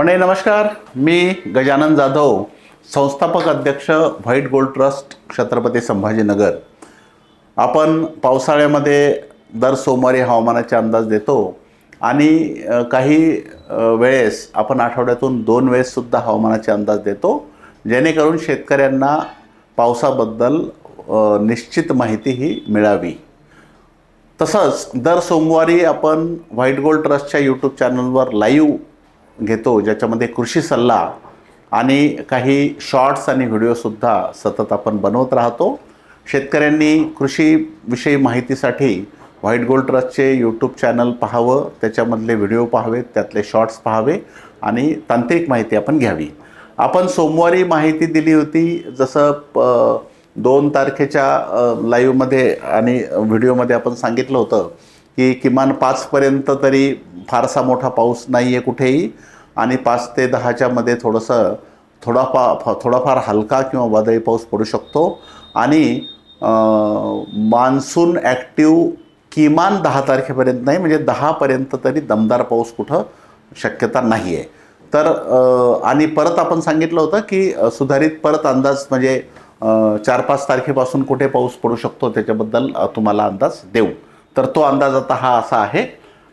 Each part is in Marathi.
म्हणजे नमस्कार. मी गजानन जाधव संस्थापक अध्यक्ष white gold trust Chhatrapati Sambhajinagar. आपण पावसाळ्यामध्ये दर सोमवारी हवामानाचे अंदाज देतो आणि काही वेळेस आपण आठवड्यातून दोन वेळेससुद्धा हवामानाचे अंदाज देतो जेणेकरून शेतकऱ्यांना पावसाबद्दल निश्चित माहिती ही मिळावी. तसंच दर सोमवारी आपण व्हाईट गोल्ड ट्रस्टच्या यूट्यूब चॅनलवर लाईव्ह घेतो ज्याच्यामध्ये कृषी सल्ला आणि काही शॉर्ट्स आणि व्हिडिओसुद्धा सतत आपण बनवत राहतो. शेतकऱ्यांनी कृषीविषयी माहितीसाठी व्हाईट गोल्ड ट्रस्टचे यूट्यूब चॅनल पाहावं त्याच्यामधले व्हिडिओ पाहावेत त्यातले शॉर्ट्स पाहावे आणि तांत्रिक माहिती आपण घ्यावी. आपण सोमवारी माहिती दिली होती जसं प दोन तारखेच्या लाईव्हमध्ये आणि व्हिडिओमध्ये आपण सांगितलं होतं की किमान पाचपर्यंत तरी फारसा मोठा पाऊस नाही आहे कुठेही. आणि पाच ते दहाच्या मध्ये थोडंसं थोडाफार थोडाफार हलका किंवा वादळी पाऊस पडू शकतो. आणि मान्सून ॲक्टिव्ह किमान दहा तारखेपर्यंत नाही म्हणजे दहापर्यंत तरी दमदार पाऊस कुठं शक्यता नाही आहे तर आणि परत आपण सांगितलं होतं की सुधारित परत अंदाज म्हणजे चार पाच तारखेपासून कुठे पाऊस पडू शकतो त्याच्याबद्दल तुम्हाला अंदाज देऊ. तर तो अंदाज आता हा असा आहे.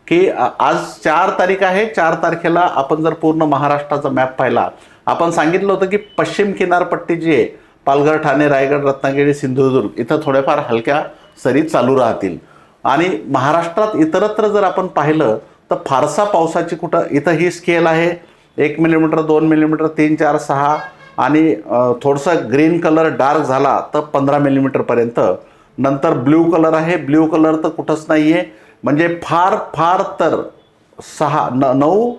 की आज चार तारीख आहे. चार तारखेला आपण जर पूर्ण महाराष्ट्राचा मॅप पाहिला आपण सांगितलं होतं की पश्चिम किनारपट्टी जी आहे पालघर ठाणे रायगड रत्नागिरी सिंधुदुर्ग इथं थोड्याफार हलक्या सरी चालू राहतील. आणि महाराष्ट्रात इतरत्र जर आपण पाहिलं तर फारसा पावसाची कुठं इथं ही स्केल आहे. एक मिलीमीटर दोन मिलीमीटर तीन चार सहा आणि थोडंसं ग्रीन कलर डार्क झाला तर पंधरा मिलीमीटरपर्यंत नंतर ब्ल्यू कलर आहे. ब्ल्यू कलर तर कुठंच नाही आहे म्हणजे फार फार तर सहा न नऊ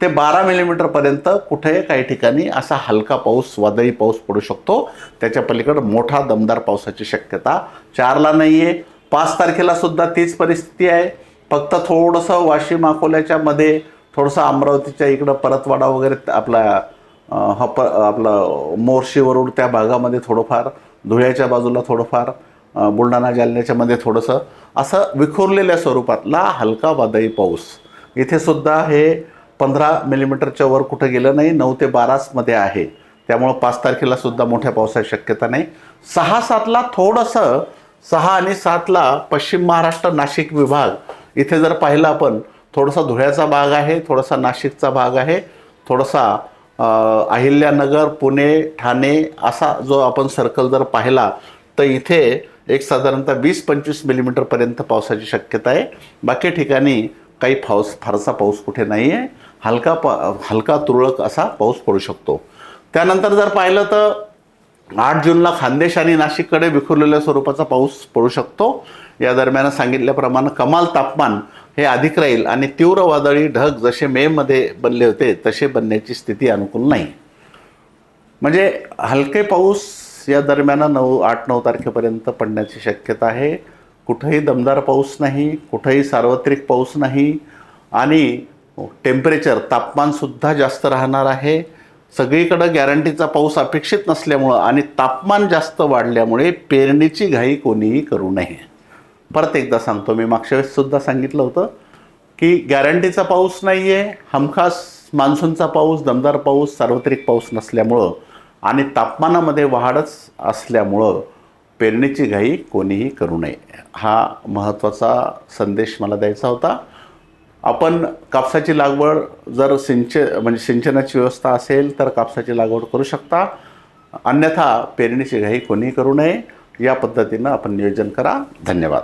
ते बारा मिलीमीटरपर्यंत कुठे काही ठिकाणी असा हलका पाऊस वादळी पाऊस पडू शकतो. त्याच्या पलीकडं मोठा दमदार पावसाची शक्यता चारला नाही आहे पाच तारखेला सुद्धा तीच परिस्थिती आहे. फक्त थोडंसं वाशिम अकोल्याच्या मध्ये थोडंसं अमरावतीच्या इकडं परतवाडा वगैरे आपला अं, हा प आपलं मोर्शीवरून त्या भागामध्ये थोडंफार धुळ्याच्या बाजूला थोडंफार बुलढाणा जालन्याच्यामध्ये थोडंसं असं विखुरलेल्या स्वरूपातला हलका वादळी पाऊस. इथेसुद्धा हे पंधरा मिलीमीटरच्या वर कुठं गेलं नाही नऊ ते बाराचमध्ये आहे. त्यामुळं पाच तारखेला सुद्धा मोठ्या पावसाची शक्यता नाही. सहा सातला थोडंसं सहा आणि सातला पश्चिम महाराष्ट्र नाशिक विभाग इथे जर पाहिलं आपण थोडासा धुळ्याचा भाग आहे थोडासा नाशिकचा भाग आहे थोडासा अहिल्यानगर पुणे ठाणे असा जो आपण सर्कल जर पाहिला तर इथे एक साधारणतः वीस पंचवीस मिलीमीटरपर्यंत पावसाची शक्यता आहे. बाकी ठिकाणी काही पाऊस फारसा पाऊस कुठे नाही आहे हलका पा हलका तुरळक असा पाऊस पडू शकतो. त्यानंतर जर पाहिलं तर आठ जूनला खानदेश आणि नाशिककडे विखुरलेल्या स्वरूपाचा पाऊस पडू शकतो. या दरम्यान सांगितल्याप्रमाणे कमाल तापमान हे अधिक राहील आणि तीव्र वादळी ढग जसे मेमध्ये बनले होते तसे बनण्याची स्थिती अनुकूल नाही. म्हणजे हलके पाऊस या दरम्यान नऊ आठ नऊ तारखेपर्यंत पडण्याची शक्यता आहे. कुठंही दमदार पाऊस नाही कुठंही सार्वत्रिक पाऊस नाही आणि टेम्परेचर तापमानसुद्धा जास्त राहणार आहे. सगळीकडं गॅरंटीचा पाऊस अपेक्षित नसल्यामुळं आणि तापमान जास्त वाढल्यामुळे पेरणीची घाई कोणीही करू नये. परत एकदा सांगतो मी मागच्या वेळेससुद्धा सांगितलं होतं की गॅरंटीचा पाऊस नाही आहे हमखास मान्सूनचा पाऊस दमदार पाऊस सार्वत्रिक पाऊस नसल्यामुळं आणि तापमानामध्ये वाढच असल्यामुळं पेरणीची घाई कोणीही करू नये. हा महत्त्वाचा संदेश मला द्यायचा होता. आपण कापसाची लागवड जर सिंच म्हणजे सिंचनाची व्यवस्था असेल तर कापसाची लागवड करू शकता. अन्यथा पेरणीची घाई कोणीही करू नये. या पद्धतीनं आपण नियोजन करा. धन्यवाद.